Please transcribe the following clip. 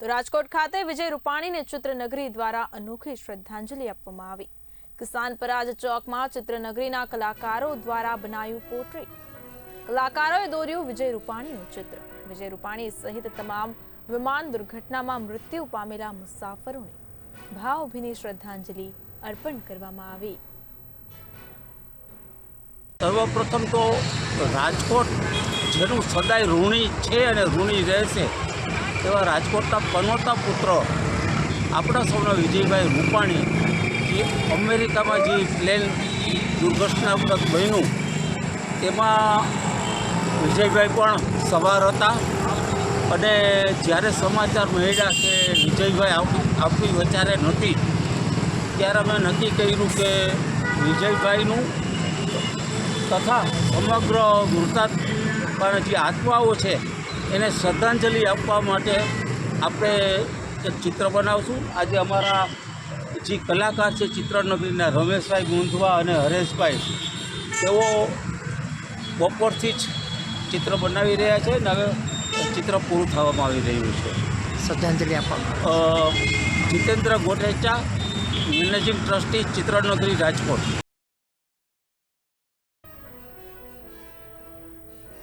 તો રાજકોટ ખાતે વિજય રૂપાણીને ચિત્રનગરી દ્વારા અનોખી શ્રદ્ધાંજલિ આપવામાં આવી. કિસાન પરાજ ચોકમાં ચિત્રનગરીના કલાકારો દ્વારા બનાવ્યું પોટ્રેટ. કલાકારોએ દોર્યું વિજય રૂપાણીનું ચિત્ર. વિજય રૂપાણી સહિત તમામ વિમાન દુર્ઘટનામાં મૃત્યુ પામેલા મુસાફરોને ભાવભીની શ્રદ્ધાંજલિ અર્પણ કરવામાં આવી. સર્વપ્રથમ તો રાજકોટ જેનું સદાય ઋણી છે અને ઋણી રહેશે. એવા રાજકોટના પનોતા પુત્ર આપણા સૌના વિજયભાઈ રૂપાણી, જે અમેરિકામાં જે પ્લેન દુર્ઘટનાગ્રસ્ત બન્યું, તેમાં વિજયભાઈ પણ સવાર હતા. અને જ્યારે સમાચાર મળ્યા કે વિજયભાઈ આપણી વચારે નથી, ત્યારે અમે નક્કી કર્યું કે વિજયભાઈનું તથા સમગ્ર મૃતાત્માના જે આત્માઓ છે એને શ્રદ્ધાંજલિ આપવા માટે આપણે એક ચિત્ર બનાવશું. આજે અમારા જે કલાકાર છે ચિત્રનગરીના રમેશભાઈ ગુંધવા અને હરેશભાઈ તેઓ બપોરથી જ ચિત્ર બનાવી રહ્યા છે અને હવે ચિત્ર પૂરું થવામાં આવી રહ્યું છે. શ્રદ્ધાંજલિ આપવામાં અ, જીતેન્દ્ર ગોટેચા મેનેજિંગ ટ્રસ્ટી ચિત્રનગરી રાજકોટ.